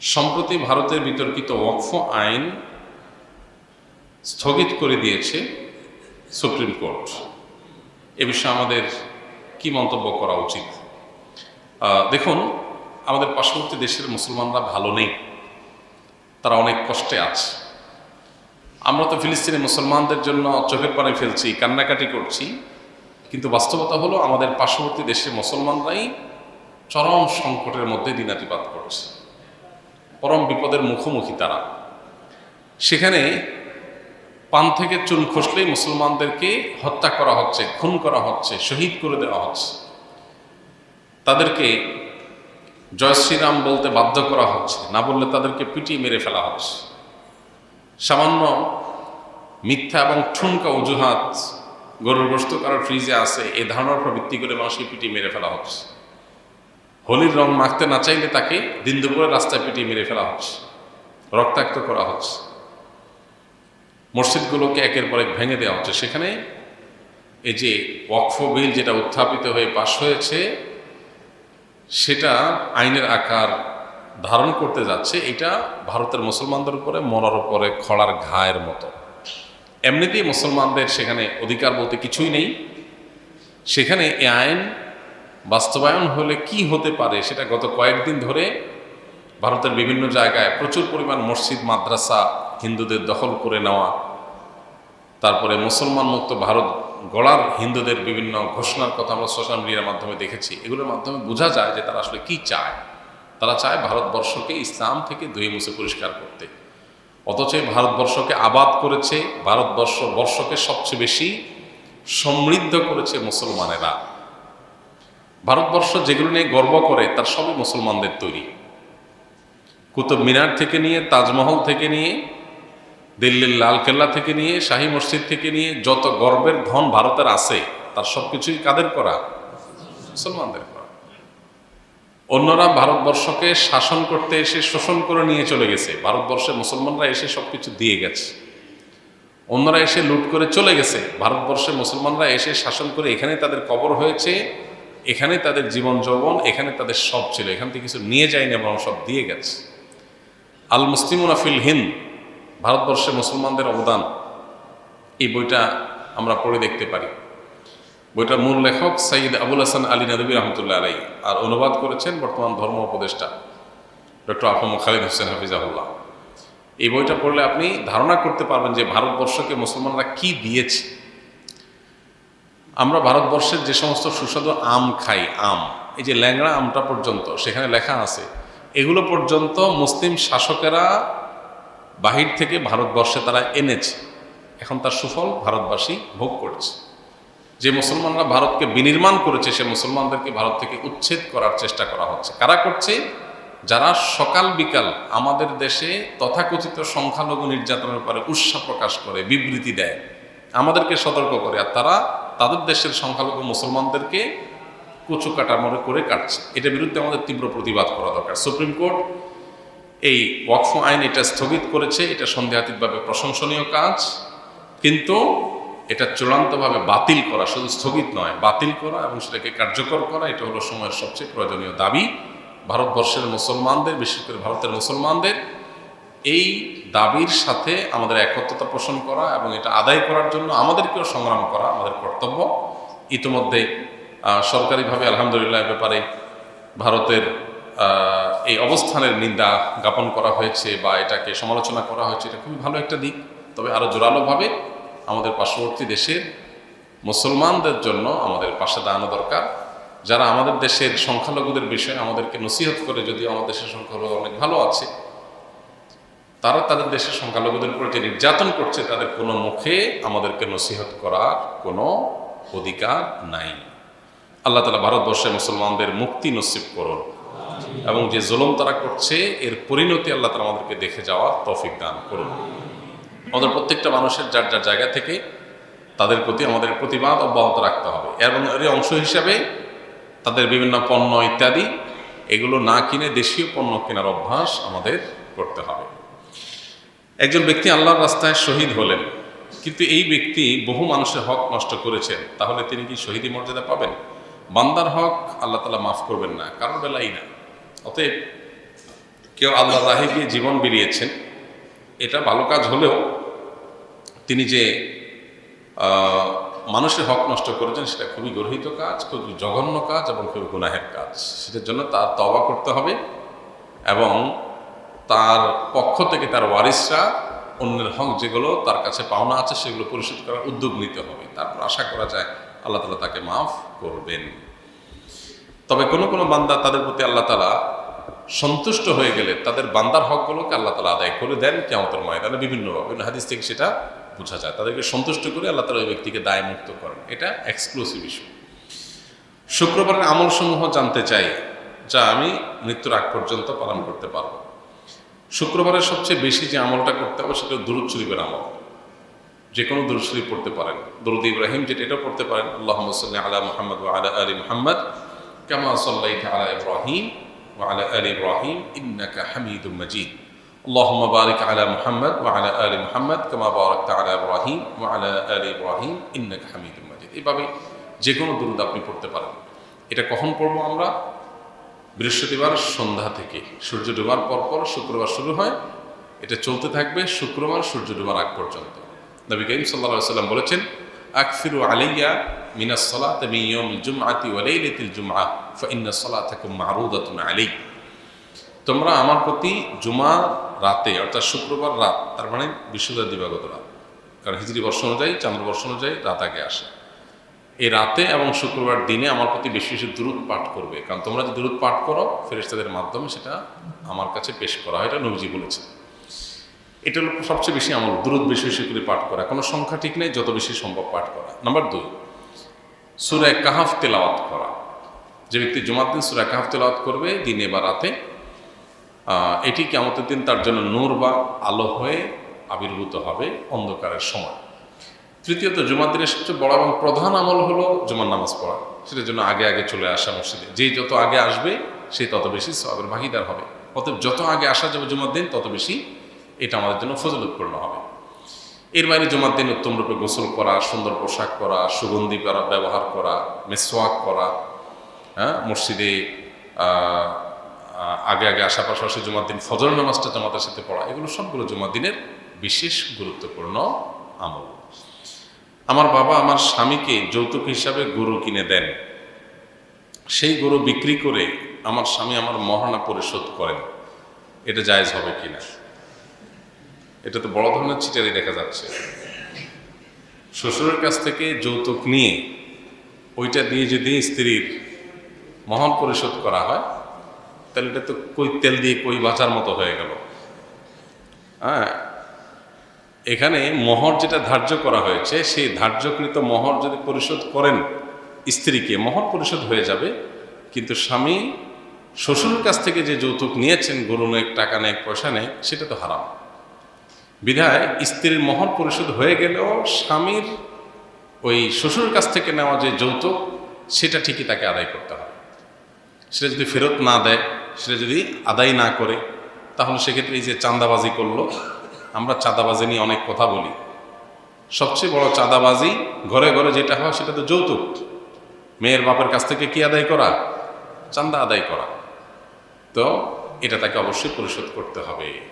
সম্প্রতি ভারতের বিতর্কিত ওয়াকফ আইন স্থগিত করে দিয়েছে সুপ্রিম কোর্ট। এ বিষয়ে আমাদের কি মন্তব্য করা উচিত? দেখুন, আমাদের পার্শ্ববর্তী দেশের মুসলমানরা ভালো নেই। তারা অনেক কষ্টে আছে। আমরা তো ফিলিস্তিনি মুসলমানদের জন্য চোখের পানি ফেলছি, কান্নাকাটি করছি। কিন্তু বাস্তবতা হলো, আমাদের পার্শ্ববর্তী দেশের মুসলমানরাই চরম সংকটের মধ্যে দিনাতিপাত করছে। পরম বিপদের মুখোমুখি তারা। সেখানে পান থেকে চুন খসলেই মুসলমানদেরকে হত্যা করা হচ্ছে, খুন করা হচ্ছে, শহীদ করে দেওয়া হচ্ছে। তাদেরকে জয় শ্রীরাম বলতে বাধ্য করা হচ্ছে, না বললে তাদেরকে পিটিয়ে মেরে ফেলা হচ্ছে। সামান্য মিথ্যা এবং ঠুনকা অজুহাত গরুর গোস্ত কারোর ফ্রিজে আছে এই ধারণার উপর ভিত্তি করে মানুষকে পিটিয়ে মেরে ফেলা হচ্ছে। হোলির রং মাখতে না চাইলে তাকে দিন দুপুরে রাস্তায় পিটিয়ে মেরে ফেলা হচ্ছে। রক্তাক্ত করা হচ্ছে। মসজিদগুলোকে একের পর এক ভেঙে দেওয়া হচ্ছে। সেখানে এই যে ওয়াকফ বিল যেটা উত্থাপিত হয়ে পাশ হয়েছে, সেটা আইনের আকার ধারণ করতে যাচ্ছে। এটা ভারতের মুসলমানদের উপরে, মরার উপরে, খড়ার ঘায়ের মতো। এমনিতেই মুসলমানদের সেখানে অধিকার বলতে কিছুই নেই। সেখানে এ আইন বাস্তবায়ন হলে কি হতে পারে সেটা গত কয়েকদিন ধরে ভারতের বিভিন্ন জায়গায় প্রচুর পরিমাণ মসজিদ, মাদ্রাসা হিন্দুদের দখল করে নেওয়া, তারপরে মুসলমান মুক্ত ভারত গড়ার হিন্দুদের বিভিন্ন ঘোষণার কথা আমরা সোশ্যাল মিডিয়ার মাধ্যমে দেখেছি, এগুলোর মাধ্যমে বোঝা যায় যে তারা আসলে কি চায়। তারা চায় ভারতবর্ষকে ইসলাম থেকে দুই মুছে পরিষ্কার করতে। অথচ ভারতবর্ষকে আবাদ করেছে, ভারতবর্ষ বর্ষকে সবচেয়ে বেশি সমৃদ্ধ করেছে মুসলমানেরা। ভারতবর্ষ যেগুলো নিয়ে গর্ব করে, তার সবই মুসলমানদের তৈরি। কুতুব মিনার থেকে নিয়ে, তাজমহল থেকে নিয়ে, দিল্লির লালকেল্লা থেকে নিয়ে, শাহী মসজিদ থেকে নিয়ে, যত গর্বের ধন ভারতের আছে, তার সব কিছুই কাদের করা? মুসলমানদের করা। অন্যরা ভারতবর্ষকে শাসন করতে এসে, শোষণ করে নিয়ে চলে গেছে। ভারতবর্ষে মুসলমানরা এসে সব কিছু দিয়ে গেছে। অন্যরা এসে লুট করে চলে গেছে। ভারতবর্ষে মুসলমানরা এসে শাসন করে এখানে তাদের কবর হয়েছে। এখানে তাদের জীবন যৌবন, এখানে তাদের সব ছিল। এখান থেকে কিছু নিয়ে যায়নি এবং সব দিয়ে গেছে। আল মুসলিমুনা ফিল হিন্দ, ভারতবর্ষে মুসলমানদের অবদান। এই বইটা আমরা পড়ে দেখতে পারি। বইটার মূল লেখক সঈদ আবুল হাসান আলী নদী রহমতুল্লাহ আলাই আর অনুবাদ করেছেন বর্তমান ধর্ম উপদেষ্টা ডক্টর আফম খালিদ হোসেন হাফিজাহুল্লাহ। এই বইটা পড়লে আপনি ধারণা করতে পারবেন যে ভারতবর্ষকে মুসলমানরা কি দিয়েছে। আমরা ভারতবর্ষের যে সমস্ত সুস্বাদু আম খাই, আম, এই যে ল্যাংড়া আমটা পর্যন্ত, সেখানে লেখা আছে, এগুলো পর্যন্ত মুসলিম শাসকেরা বাহির থেকে ভারতবর্ষে তারা এনেছে। এখন তার সুফল ভারতবাসী ভোগ করছে। যে মুসলমানরা ভারতকে বিনির্মাণ করেছে, সে মুসলমানদেরকে ভারত থেকে উচ্ছেদ করার চেষ্টা করা হচ্ছে। কারা করছে? যারা সকাল বিকাল আমাদের দেশে তথাকথিত সংখ্যালঘু নির্যাতনের উপরে উৎসাহ প্রকাশ করে, বিবৃতি দেয়, আমাদেরকে সতর্ক করে, আর তারা তাদের দেশের সংখ্যালঘু মুসলমানদেরকে কচু কাটামরে করে কাটছে। এটার বিরুদ্ধে আমাদের তীব্র প্রতিবাদ করা দরকার। সুপ্রিম কোর্ট এই ওয়াকফ আইন এটা স্থগিত করেছে, এটা সন্দেহাতীতভাবে প্রশংসনীয় কাজ, কিন্তু এটা চূড়ান্তভাবে বাতিল করা, শুধু স্থগিত নয়, বাতিল করা এবং সেটাকে কার্যকর করা, এটা হলো সময়ের সবচেয়ে প্রয়োজনীয় দাবি। ভারতবর্ষের মুসলমানদের, বিশেষ করে ভারতের মুসলমানদের, এই দাবির সাথে আমাদের একত্রতা পোষণ করা এবং এটা আদায় করার জন্য আমাদেরকেও সংগ্রাম করা আমাদের কর্তব্য। ইতিমধ্যে সরকারিভাবে আলহামদুলিল্লাহ ব্যাপারে ভারতের এই অবস্থানের নিন্দা জ্ঞাপন করা হয়েছে বা এটাকে সমালোচনা করা হয়েছে, এটা খুবই ভালো একটা দিক। তবে আরও জোরালোভাবে আমাদের পার্শ্ববর্তী দেশের মুসলমানদের জন্য আমাদের পাশে দাঁড়ানো দরকার। যারা আমাদের দেশের সংখ্যালঘুদের বিষয়ে আমাদেরকে নসিহত করে, যদিও আমাদের দেশের সংখ্যালঘু অনেক ভালো আছে তারা তাদের দেশের সংখ্যালঘুদের উপর যে নির্যাতন করছে, তাদের কোনো মুখে আমাদেরকে নসিহত করার কোনো অধিকার নাই। আল্লাহ তালা ভারতবর্ষে মুসলমানদের মুক্তি নসিব করুন। এবং যে জুলুম তারা করছে, এর পরিণতি আল্লাহ তালা আমাদেরকে দেখে যাওয়ার তফিক দান করুন। আমাদের প্রত্যেকটা মানুষের যার যার জায়গা থেকে তাদের প্রতি আমাদের প্রতিবাদ অব্যাহত রাখতে হবে। এবং এর অংশ হিসাবে তাদের বিভিন্ন পণ্য ইত্যাদি, এগুলো না কিনে দেশীয় পণ্য কেনার অভ্যাস আমাদের করতে হবে। একজন ব্যক্তি আল্লাহর রাস্তায় শহীদ হলেন, কিন্তু এই ব্যক্তি বহু মানুষের হক নষ্ট করেছেন, তাহলে তিনি কি শহীদি মর্যাদা পাবেন? বান্দার হক আল্লাহ তালা মাফ করবেন না, কারোর বেলাই না। অতএব কেউ আল্লাহ রাহে গিয়ে জীবন বেরিয়েছেন এটা ভালো কাজ হলেও তিনি যে মানুষের হক নষ্ট করেছেন, সেটা খুবই গর্হিত কাজ খুবই জঘন্য কাজ এবং খুবই গুনাহের কাজ। সেটার জন্য তার তবা করতে হবে এবং তার পক্ষ থেকে তার ওয়ারিসরা অন্যের হক যেগুলো তার কাছে পাওনা আছে সেগুলো পরিশোধ করার উদ্যোগ নিতে হবে। তারপর আশা করা যায় আল্লাহ তালা তাকে মাফ করবেন। তবে কোনো কোনো বান্দা তাদের প্রতি আল্লাহ তালা সন্তুষ্ট হয়ে গেলে তাদের বান্দার হকগুলোকে আল্লাহ তালা আদায় করে দেন কেমতের ময়দানে বিভিন্ন হাদিস থেকে সেটা বোঝা যায়। তাদেরকে সন্তুষ্ট করে আল্লাহ তালা ওই ব্যক্তিকে দায় মুক্ত করেন। এটা এক্সক্লুসিভ ইস্যু শুক্রবারের আমলসমূহ জানতে চাই, যা আমি মৃত্যুর আগ পর্যন্ত পালন করতে পারব। শুক্রবারের সবচেয়ে বেশি যে আমলটা করতে হবে সেটা দুরুদ শরীফের আমল যে কোনো দুরুদ শরীফ পড়তে পারেন দরুদ ইব্রাহিম যেটা এটা পড়তে পারেন আল্লাহ সাল্লি আলা মুহাম্মদ ওয়া আলা আলি মুহাম্মদ কামা সাল্লাইতা আলা ইব্রাহিম ওয়া আলা আলি ইব্রাহিম ইন্নাকা হামিদুম মাজিদ اللهم بارك على محمد وعلى آل محمد كما باركت على إبراهيم وعلى آل إبراهيم إنك حميد مجيد এইভাবে যে কোনো দুরুদ আপনি পড়তে পারেন এটা কখন পড়বো আমরা বৃহস্পতিবার সন্ধ্যা থেকে। সূর্য ডোবার পরপর শুক্রবার শুরু হয়। এটা চলতে থাকবে শুক্রবার, সূর্য ডোবার আগ পর্যন্ত। নবী করিম সাল্লা সাল্লাম বলেছেন আকফিরু আলাইয়া মিনাস সালাত মিয়ম জুমআতি ওয়া লাইলাতিল জুমআ ফাইন্না সালাতাকুম মারুদাতুন আলাই তোমরা আমার প্রতি জুমা রাতে, অর্থাৎ শুক্রবার রাত, তার মানে বিশ্বদার দিবাগত রাত, কারণ হিজরি বর্ষ অনুযায়ী চান্দ্র বর্ষ অনুযায়ী রাত আগে আসে। এই রাতে এবং শুক্রবার দিনে আমার প্রতি বেশি বেশি দূরত পাঠ করবে। কারণ তোমরা যে দূরত পাঠ করো ফেরেস্তাদের মাধ্যমে সেটা আমার কাছে পেশ করা হয়, এটা নবীজি বলেছে এটা হলো সবচেয়ে বেশি আমল, দূরত বেশি বেশি করে পাঠ করা। কোনো সংখ্যা ঠিক নেই, যত বেশি সম্ভব পাঠ করা। নাম্বার দুই সুরায় কাহাফ তেলাওয়াত করা। যে ব্যক্তি জুমার দিন সুরায় কাহাফ তেলাওয়াত করবে, দিনে বা রাতে এটি কেমতের দিন তার জন্য নূর বা আলো হয়ে আবির্ভূত হবে অন্ধকারের সময়। তৃতীয়ত, জুমার দিনের সবচেয়ে বড় এবং প্রধান আমল হলো জুমার নামাজ পড়া। সেটার জন্য আগে আগে চলে আসা মসজিদে। যেই যত আগে আসবে, সে তত বেশি সবের ভাগিদার হবে। অতএব যত আগে আসা যাবে জুমার দিন, তত বেশি এটা আমাদের জন্য ফজলতপূর্ণ হবে। এর বাইরে জুমার দিন উত্তম রূপে গোসল করা, সুন্দর পোশাক পরা, সুগন্ধি করা ব্যবহার করা মেসোয়াক করা হ্যাঁ মসজিদে আগে আগে আসা পাশাপাশি জুমার দিন ফজর নামাজটা জামাতের সাথে পড়া, এগুলো সবগুলো জুমার দিনের বিশেষ গুরুত্বপূর্ণ আমল। আমার বাবা আমার স্বামীকে যৌতুক হিসাবে গরু কিনে দেন। সেই গরু বিক্রি করে আমার স্বামী আমার মহানা পরিশোধ করেন। এটা জায়জ হবে কিনা? এটা তো বড় ধরনের চিটারি দেখা যাচ্ছে। শ্বশুরের কাছ থেকে যৌতুক নিয়ে ওইটা দিয়ে যদি স্ত্রীর মহান পরিশোধ করা হয়, তাহলে এটা তো কই তেল দিয়ে কই বাঁচার মতো হয়ে গেল। হ্যাঁ এখানে মহর যেটা ধার্য করা হয়েছে, সেই ধার্যকৃত মহর যদি পরিশোধ করেন স্ত্রীকে, মহর পরিশোধ হয়ে যাবে। কিন্তু স্বামী শ্বশুরের কাছ থেকে যে যৌতুক নিয়েছেন, গরু নেক, টাকা নেক, পয়সা নেক, সেটা তো হারাম। বিধায় স্ত্রীর মহর পরিশোধ হয়ে গেলেও স্বামীর ওই শ্বশুরের কাছ থেকে নেওয়া যে যৌতুক, সেটা ঠিকই তাকে আদায় করতে হবে। সেটা যদি ফেরত না দেয়, সেটা যদি আদায় না করে, তাহলে সেক্ষেত্রে এই যে চাঁদাবাজি করল আমরা চাঁদাবাজি নিয়ে অনেক কথা বলি। সবচেয়ে বড় চাঁদাবাজি ঘরে ঘরে যেটা হয় সেটা তো যৌতুক। মেয়ের বাপের কাছ থেকে কি আদায় করা? চান্দা আদায় করা। তো এটা তাকে অবশ্যই পরিশোধ করতে হবে।